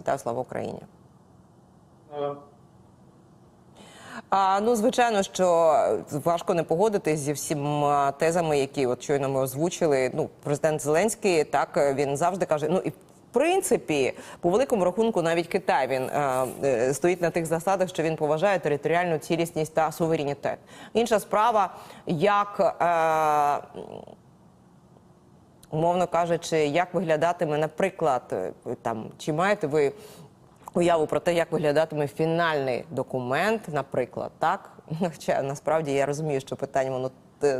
Вітаю, слава Україні. А, ну, звичайно, що важко не погодитись зі всіма тезами, які от щойно ми озвучили. Ну, президент Зеленський так він завжди каже: ну і в принципі, по великому рахунку, навіть Китай він е, е, стоїть на тих засадах, що він поважає територіальну цілісність та суверенітет. Інша справа, як. Е, умовно кажучи, як виглядатиме, наприклад, е, там чи маєте ви уяву про те, як виглядатиме фінальний документ, наприклад, так? Хоча насправді я розумію, що питання воно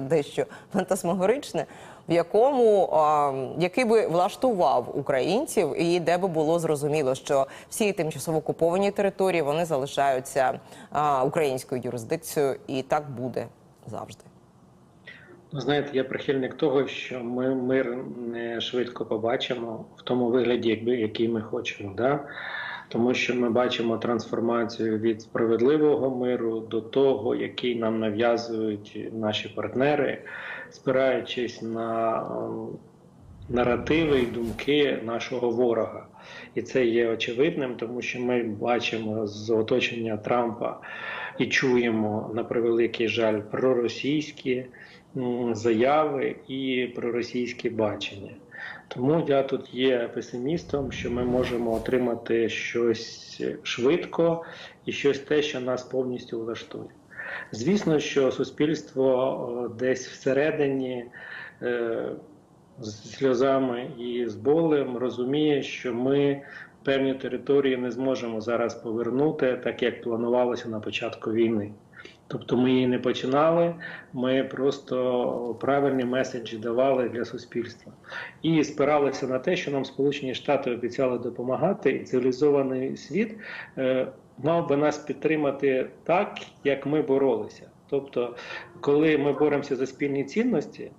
дещо фантасмагоричне, в якому а, який би влаштував українців, і де би було зрозуміло, що всі тимчасово окуповані території вони залишаються а, українською юрисдикцією, і так буде завжди. Знаєте, я прихильник того, що ми мир не швидко побачимо в тому вигляді, якби який ми хочемо. Да? Тому що ми бачимо трансформацію від справедливого миру до того, який нам нав'язують наші партнери, спираючись на ем, наративи і думки нашого ворога. І це є очевидним, тому що ми бачимо з оточення Трампа і чуємо на превеликий жаль проросійські заяви і проросійське бачення. Тому я тут є песимістом, що ми можемо отримати щось швидко і щось те, що нас повністю влаштує. Звісно, що суспільство десь всередині е, з сльозами і з болем розуміє, що ми певні території не зможемо зараз повернути, так як планувалося на початку війни. Тобто ми її не починали, ми просто правильні меседжі давали для суспільства і спиралися на те, що нам Сполучені Штати обіцяли допомагати, і цивілізований світ е, мав би нас підтримати так, як ми боролися. Тобто, коли ми боремося за спільні цінності,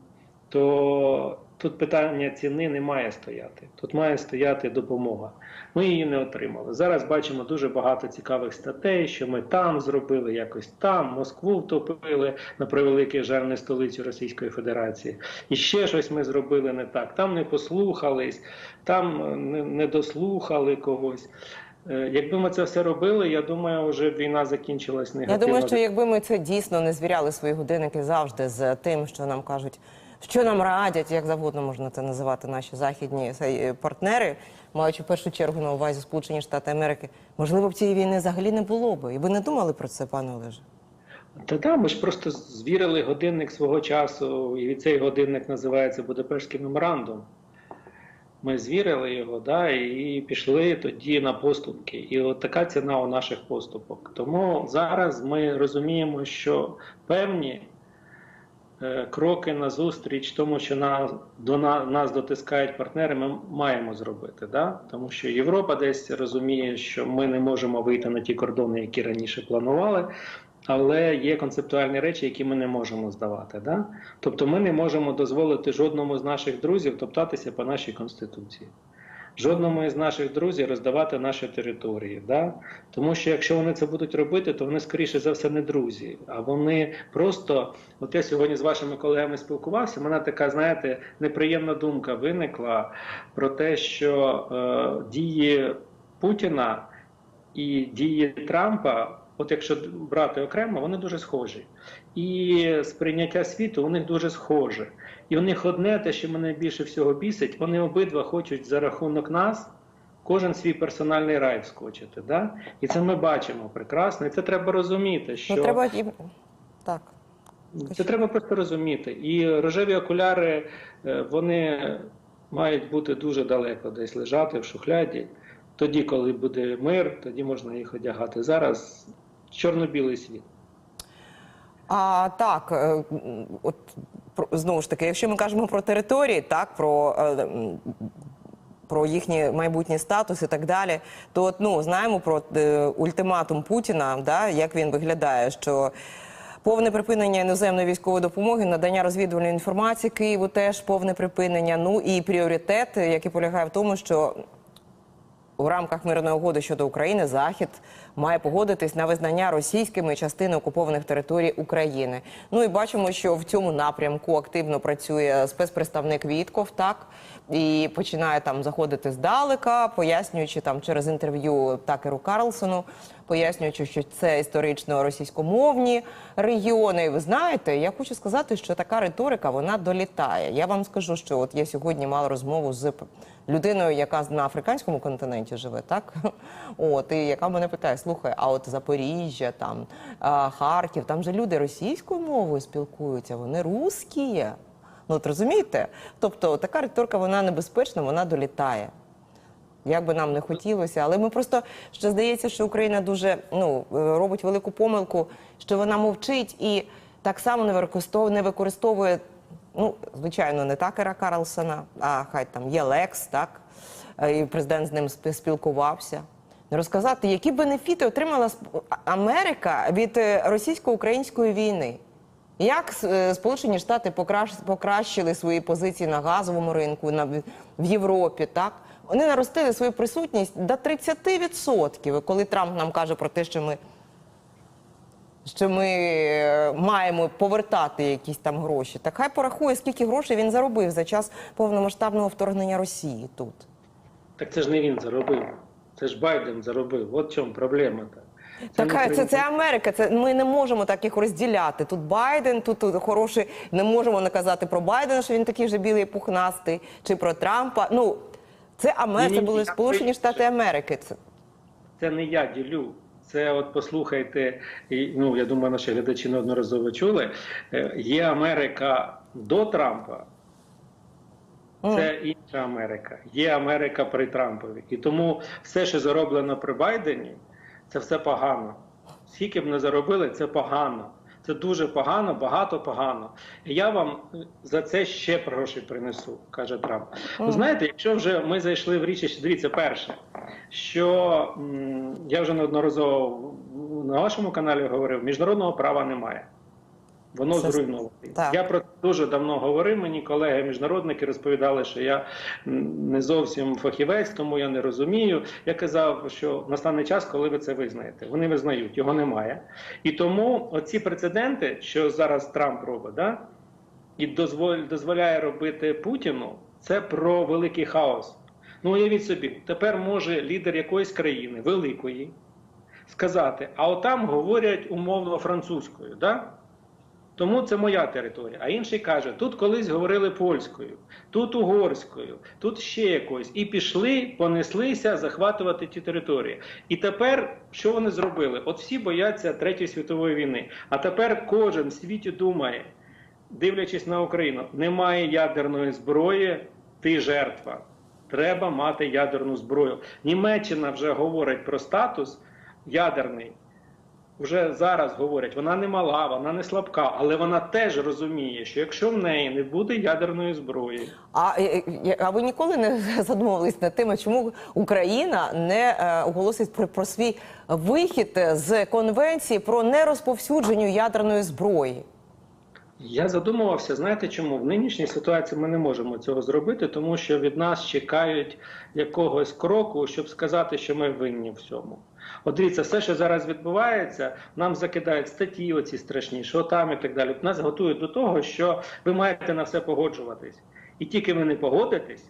то тут питання ціни не має стояти. Тут має стояти допомога. Ми її не отримали. Зараз бачимо дуже багато цікавих статей, що ми там зробили, якось там, Москву втопили на превеликий жаль не столицю Російської Федерації. І ще щось ми зробили не так. Там не послухались, там не, не дослухали когось. Е, Якби ми це все робили, я думаю, вже війна закінчилась Я думаю, що якби ми це дійсно не звіряли свої годинники завжди з тим, що нам кажуть, що нам радять, як завгодно можна це називати наші західні е, партнери, маючи в першу чергу на увазі Сполучені Штати Америки, можливо, б цієї війни взагалі не було би. І ви не думали про це, пане Олеже? Та да, ми ж просто звірили годинник свого часу, і цей годинник називається Будапештський меморандум. Ми звірили його, да, і пішли тоді на поступки. І от така ціна у наших поступок. Тому зараз ми розуміємо, що певні е, кроки назустріч тому, що на, до на, нас дотискають партнери, ми маємо зробити. Да? Тому що Європа десь розуміє, що ми не можемо вийти на ті кордони, які раніше планували. Але є концептуальні речі, які ми не можемо здавати. Да? Тобто ми не можемо дозволити жодному з наших друзів топтатися по нашій конституції, жодному із наших друзів роздавати наші території. Да? Тому що якщо вони це будуть робити, то вони скоріше за все не друзі. А вони просто, от я сьогодні з вашими колегами спілкувався. Мене така, знаєте, неприємна думка виникла про те, що е, дії Путіна і дії Трампа. От якщо брати окремо, вони дуже схожі. І сприйняття світу у них дуже схоже. І у них одне, те, що мене більше всього бісить, вони обидва хочуть за рахунок нас кожен свій персональний рай вскочити. Да? І це ми бачимо прекрасно. І це треба розуміти. що... Ну, треба. Так. Це треба просто розуміти. І рожеві окуляри е, вони мають бути дуже далеко десь лежати в шухляді. Тоді, коли буде мир, тоді можна їх одягати. Зараз чорно-білий світ. А так, е, от знову ж таки, якщо ми кажемо про території, так про. е, Про їхній майбутній статус і так далі, то от, ну знаємо про е, ультиматум Путіна, да, як він виглядає, що повне припинення іноземної військової допомоги, надання розвідувальної інформації Києву теж повне припинення. Ну і пріоритет, який полягає в тому, що у рамках мирної угоди щодо України Захід має погодитись на визнання російськими частини окупованих територій України. Ну і бачимо, що в цьому напрямку активно працює спецпредставник Вітков, так і починає там заходити здалека, пояснюючи там через інтерв'ю Такеру Карлсону, пояснюючи, що це історично російськомовні регіони. Ви знаєте, я хочу сказати, що така риторика вона долітає. Я вам скажу, що от я сьогодні мала розмову з людиною, яка на африканському континенті живе, так от і яка мене питає: слухай, а от Запоріжжя, там Харків, там же люди російською мовою спілкуються, вони русські. Ну от розумієте? Тобто така риторика вона небезпечна, вона долітає. Як би нам не хотілося, але ми просто ще здається, що Україна дуже ну е, робить велику помилку, що вона мовчить і так само не використовує. Ну, звичайно, не Такера Карлсона, а хай там є Лекс, так е, і президент з ним спі- спілкувався. Розказати, які бенефіти отримала Америка від е, російсько-української війни. Як е, Сполучені Штати покращили свої позиції на газовому ринку в Європі, так? Вони наростили свою присутність до 30%. І Коли Трамп нам каже про те, що ми, що ми е, маємо повертати якісь там гроші, так хай порахує, скільки грошей він заробив за час повномасштабного вторгнення Росії тут. Так це ж не він заробив. Це ж Байден заробив. От в чому проблема-то. Так, це, це Америка. Це ми не можемо так їх розділяти. Тут Байден, тут, тут хороший. Не можемо наказати про Байдена, що він такий же білий пухнастий, чи про Трампа. Ну це Америка, це були Сполучені. Штати Америки. Це Це не я ділю. Це от послухайте, і, ну я думаю, наші глядачі неодноразово чули. Е, Є Америка до Трампа, це інша Америка. Є Америка при Трампові. І тому все, що зароблено при Байдені, це все погано. Скільки б не заробили, це погано. Це дуже погано, багато погано. І я вам за це ще гроші принесу, каже Трамп. Mm. знаєте, якщо вже ми зайшли в річ, дивіться, перше, що я вже неодноразово на вашому каналі говорив, міжнародного права немає. Воно Це- зруйноване. Я про це дуже давно говорив. Мені колеги-міжнародники розповідали, що я не зовсім фахівець, тому я не розумію. Я казав, що настане час, коли ви це визнаєте. Вони визнають, його немає. І тому оці прецеденти, що зараз Трамп робить, да, і дозволяє робити Путіну, це про великий хаос. Ну, уявіть собі, тепер може лідер якоїсь країни, великої, сказати, а отам говорять умовно французькою. Да? Тому це моя територія. А інший каже: тут колись говорили польською, тут угорською, тут ще якось. І пішли, понеслися захватувати ті території. І тепер що вони зробили? От всі бояться Третьої світової війни. А тепер кожен в світі думає, дивлячись на Україну, немає ядерної зброї, ти жертва. Треба мати ядерну зброю. Німеччина вже говорить про статус ядерний вже зараз говорять, вона не мала, вона не слабка, але вона теж розуміє, що якщо в неї не буде ядерної зброї, а, е, е, а ви ніколи не задумувались над тим, чому Україна не е, оголосить про, про свій вихід з конвенції про нерозповсюдження ядерної зброї? я задумувався, знаєте чому? В нинішній ситуації ми не можемо цього зробити, тому що від нас чекають якогось кроку, щоб сказати, що ми винні в цьому. От дивіться, все, що зараз відбувається, нам закидають статті, оці страшні, що там і так далі. Нас готують до того, що ви маєте на все погоджуватись. І тільки ви не погодитесь,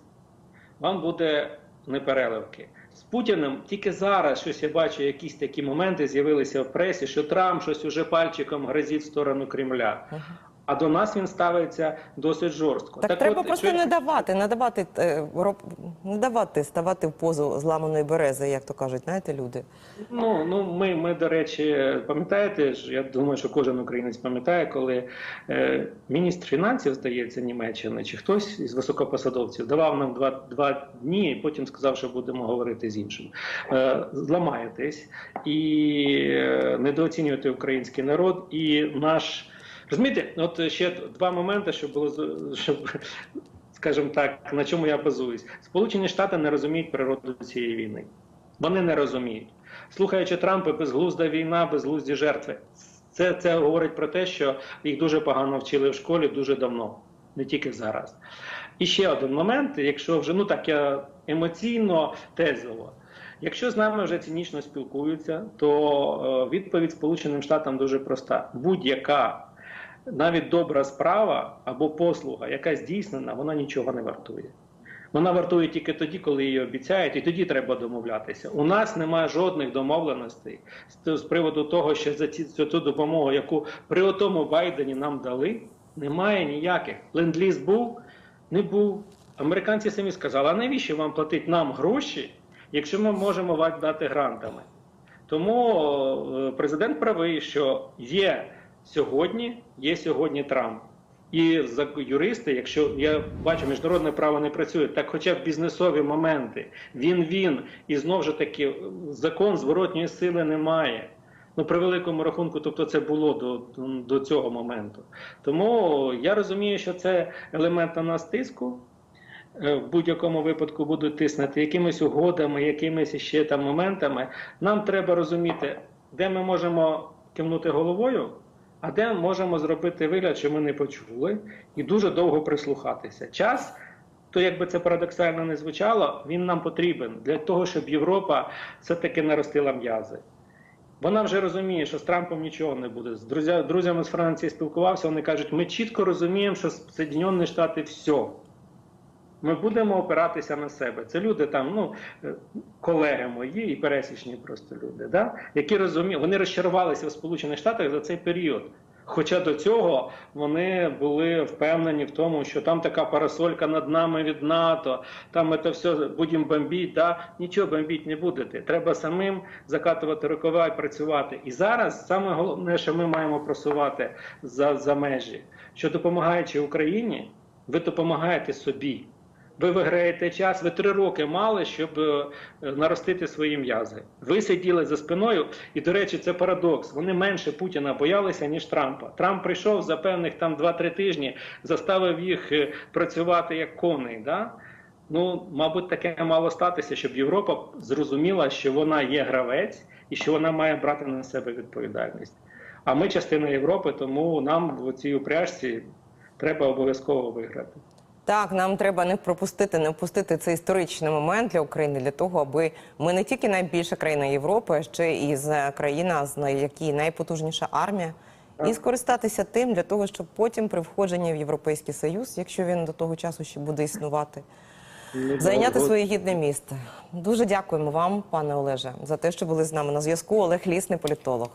вам буде непереливки. З Путіним тільки зараз щось я бачу, якісь такі моменти з'явилися в пресі, що Трамп щось уже пальчиком грозить в сторону Кремля. А до нас він ставиться досить жорстко. Так, треба от, просто що- не давати, не давати, е, не давати ставати в позу зламаної берези, як то кажуть, знаєте, люди. Ну, ну ми, ми, до речі, пам'ятаєте, я думаю, що кожен українець пам'ятає, коли е, міністр фінансів, здається, Німеччини, чи хтось із високопосадовців давав нам два, два дні, і потім сказав, що будемо говорити з іншим. Е, зламаєтесь і е, недооцінюєте український народ і наш. Розумієте, от ще два моменти, щоб було щоб. Скажімо так, на чому я базуюсь, Сполучені Штати не розуміють природу цієї війни. Вони не розуміють. Слухаючи Трампа, безглузда війна, безглузді жертви. Це, це говорить про те, що їх дуже погано вчили в школі дуже давно, не тільки зараз. І ще один момент, якщо вже ну так я емоційно тезово. Якщо з нами вже цинічно спілкуються, то е, відповідь Сполученим Штатам дуже проста: будь-яка навіть добра справа або послуга, яка здійснена, вона нічого не вартує. Вона вартує тільки тоді, коли її обіцяють, і тоді треба домовлятися. У нас немає жодних домовленостей з, приводу того, що за цю допомогу, яку при отому Байдені нам дали, немає ніяких. Ленд-ліз був, не був. Американці самі сказали, а навіщо вам платити нам гроші, якщо ми можемо вам дати грантами? Тому президент правий, що є сьогодні, є сьогодні Трамп. І за юристи, якщо я бачу, міжнародне право не працює, так хоча б бізнесові моменти, він він і знову ж таки закон зворотньої сили немає. Ну, при великому рахунку, тобто це було до, до цього моменту. Тому я розумію, що це елемент на нас тиску. Е, В будь-якому випадку будуть тиснути якимись угодами, якимись ще там моментами. Нам треба розуміти, де ми можемо кивнути головою, а де можемо зробити вигляд, що ми не почули, і дуже довго прислухатися. Час, то якби це парадоксально не звучало, він нам потрібен для того, щоб Європа все-таки наростила м'язи. Вона вже розуміє, що з Трампом нічого не буде. З друзя, друзями з Франції спілкувався. Вони кажуть, ми чітко розуміємо, що Сполучені Штати все. Ми будемо опиратися на себе. Це люди там, ну е, колеги мої і пересічні просто люди, да? які розуміють, вони розчарувалися в Сполучених Штатах за цей період. Хоча до цього вони були впевнені в тому, що там така парасолька над нами від НАТО, там це все будемо бомбити. Да? Нічого бомбити не будете. Треба самим закатувати рукава і працювати. І зараз саме головне, що ми маємо просувати за, за межі, що допомагаючи Україні, ви допомагаєте собі. Ви виграєте час, ви три роки мали, щоб е, наростити свої м'язи. Ви сиділи за спиною, і до речі, це парадокс. Вони менше Путіна боялися ніж Трампа. Трамп прийшов за певних там 2-3 тижні, заставив їх е, працювати як коней. Да? Ну, мабуть, таке мало статися, щоб Європа зрозуміла, що вона є гравець і що вона має брати на себе відповідальність. А ми частина Європи, тому нам в цій упряжці треба обов'язково виграти. Так, нам треба не пропустити, не впустити цей історичний момент для України для того, аби ми не тільки найбільша країна Європи, а ще і з країна, з якій найпотужніша армія, і скористатися тим для того, щоб потім при входженні в Європейський Союз, якщо він до того часу ще буде існувати, зайняти своє гідне місце. Дуже дякуємо вам, пане Олеже, за те, що були з нами на зв'язку. Олег Лісний, політолог.